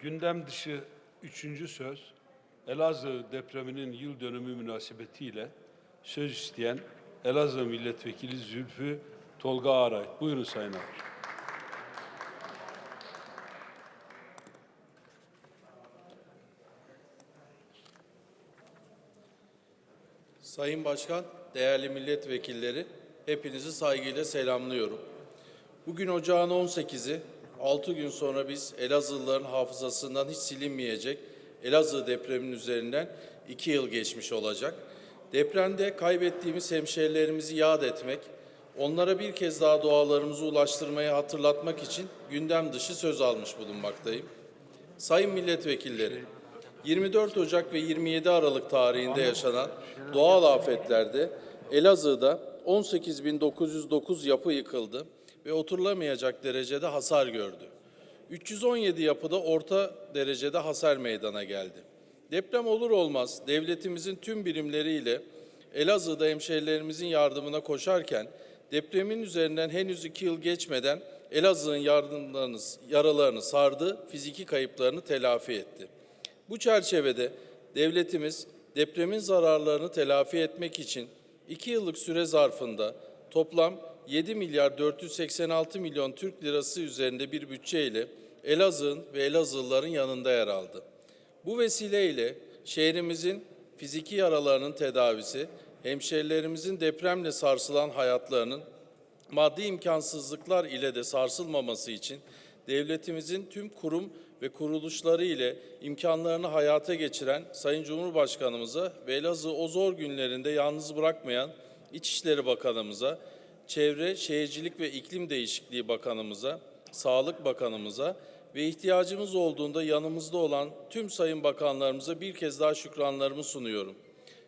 Gündem dışı üçüncü söz, Elazığ depreminin yıl dönümü münasebetiyle söz isteyen Elazığ Milletvekili Zülfü Tolga Ağray. Buyurun Sayın Ağray. Sayın Başkan, değerli milletvekilleri, hepinizi saygıyla selamlıyorum. Bugün ocağın 18'i, 6 gün sonra biz Elazığlıların hafızasından hiç silinmeyecek Elazığ depreminin üzerinden 2 yıl geçmiş olacak. Depremde kaybettiğimiz hemşehrilerimizi yad etmek, onlara bir kez daha dualarımızı ulaştırmayı hatırlatmak için gündem dışı söz almış bulunmaktayım. Sayın milletvekilleri, 24 Ocak ve 27 Aralık tarihinde yaşanan doğal afetlerde Elazığ'da 18.909 yapı yıkıldı ve oturulamayacak derecede hasar gördü. 317 yapıda orta derecede hasar meydana geldi. Deprem olur olmaz devletimizin tüm birimleriyle Elazığ'da hemşehrilerimizin yardımına koşarken depremin üzerinden henüz iki yıl geçmeden Elazığ'ın yardımlarını, yaralarını sardı, fiziki kayıplarını telafi etti. Bu çerçevede devletimiz depremin zararlarını telafi etmek için iki yıllık süre zarfında toplam 7 milyar 486 milyon Türk lirası üzerinde bir bütçeyle Elazığ'ın ve Elazığlıların yanında yer aldı. Bu vesileyle şehrimizin fiziki yaralarının tedavisi, hemşerilerimizin depremle sarsılan hayatlarının maddi imkansızlıklar ile de sarsılmaması için devletimizin tüm kurum ve kuruluşları ile imkanlarını hayata geçiren Sayın Cumhurbaşkanımıza ve Elazığ o zor günlerinde yalnız bırakmayan İçişleri Bakanımıza, Çevre, Şehircilik ve İklim Değişikliği Bakanımıza, Sağlık Bakanımıza ve ihtiyacımız olduğunda yanımızda olan tüm sayın bakanlarımıza bir kez daha şükranlarımı sunuyorum.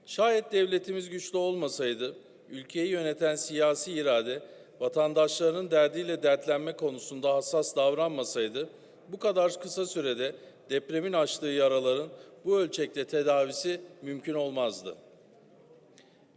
Şayet devletimiz güçlü olmasaydı, ülkeyi yöneten siyasi irade, vatandaşlarının derdiyle dertlenme konusunda hassas davranmasaydı, bu kadar kısa sürede depremin açtığı yaraların bu ölçekte tedavisi mümkün olmazdı.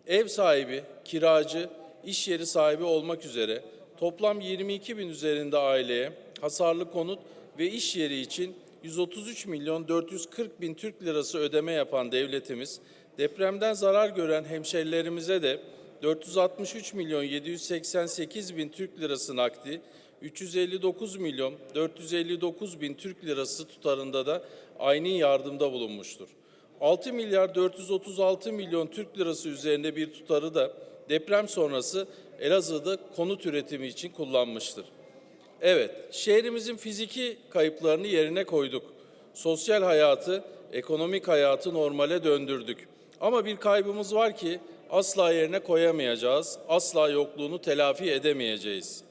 Ev sahibi, kiracı, iş yeri sahibi olmak üzere toplam 22 bin üzerinde aileye hasarlı konut ve iş yeri için 133 milyon 440 bin Türk lirası ödeme yapan devletimiz, depremden zarar gören hemşerilerimize de 463 milyon 788 bin Türk lirası nakdi, 359 milyon 459 bin Türk lirası tutarında da aynı yardımda bulunmuştur. 6 milyar 436 milyon Türk lirası üzerinde bir tutarı da deprem sonrası Elazığ'da konut üretimi için kullanmıştır. Evet, şehrimizin fiziki kayıplarını yerine koyduk. Sosyal hayatı, ekonomik hayatı normale döndürdük. Ama bir kaybımız var ki asla yerine koyamayacağız, asla yokluğunu telafi edemeyeceğiz.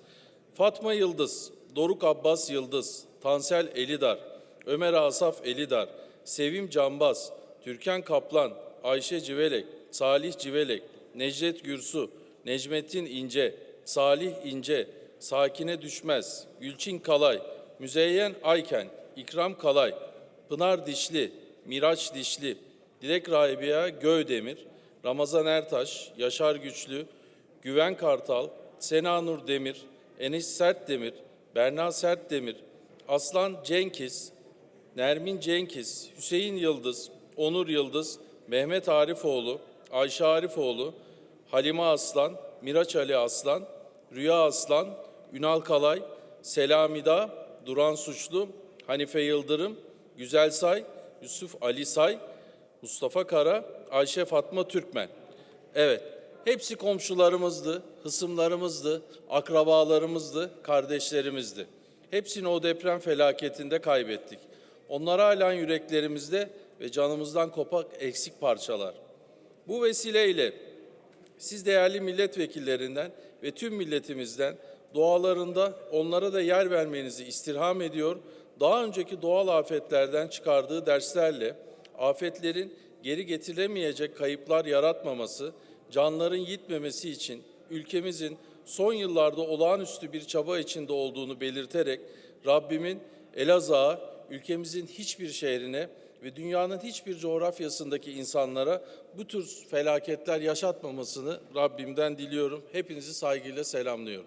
Fatma Yıldız, Doruk Abbas Yıldız, Tansel Elidar, Ömer Asaf Elidar, Sevim Canbaz, Türkan Kaplan, Ayşe Civelek, Salih Civelek, Necdet Gürsu, Necmettin İnce, Salih İnce, Sakine Düşmez, Gülçin Kalay, Müzeyyen Ayken, İkram Kalay, Pınar Dişli, Miraç Dişli, Dilek Rahibiya Göydemir, Ramazan Ertaş, Yaşar Güçlü, Güven Kartal, Sena Nur Demir, Enis Sertdemir, Berna Sertdemir, Aslan Cenkiz, Nermin Cenkiz, Hüseyin Yıldız, Onur Yıldız, Mehmet Arifoğlu, Ayşe Arifoğlu, Halime Aslan, Miraç Ali Aslan, Rüya Aslan, Ünal Kalay, Selamida, Duran Suçlu, Hanife Yıldırım, Güzel Say, Yusuf Ali Say, Mustafa Kara, Ayşe Fatma Türkmen. Evet, hepsi komşularımızdı, hısımlarımızdı, akrabalarımızdı, kardeşlerimizdi. Hepsini o deprem felaketinde kaybettik. Onlara halen yüreklerimizde ve canımızdan kopak eksik parçalar. Bu vesileyle siz değerli milletvekillerinden ve tüm milletimizden dualarında onlara da yer vermenizi istirham ediyor. Daha önceki doğal afetlerden çıkardığı derslerle afetlerin geri getirilemeyecek kayıplar yaratmaması, canların yitmemesi için ülkemizin son yıllarda olağanüstü bir çaba içinde olduğunu belirterek Rabbimin Elazığ'a, ülkemizin hiçbir şehrine ve dünyanın hiçbir coğrafyasındaki insanlara bu tür felaketler yaşatmamasını Rabbimden diliyorum. Hepinizi saygıyla selamlıyorum.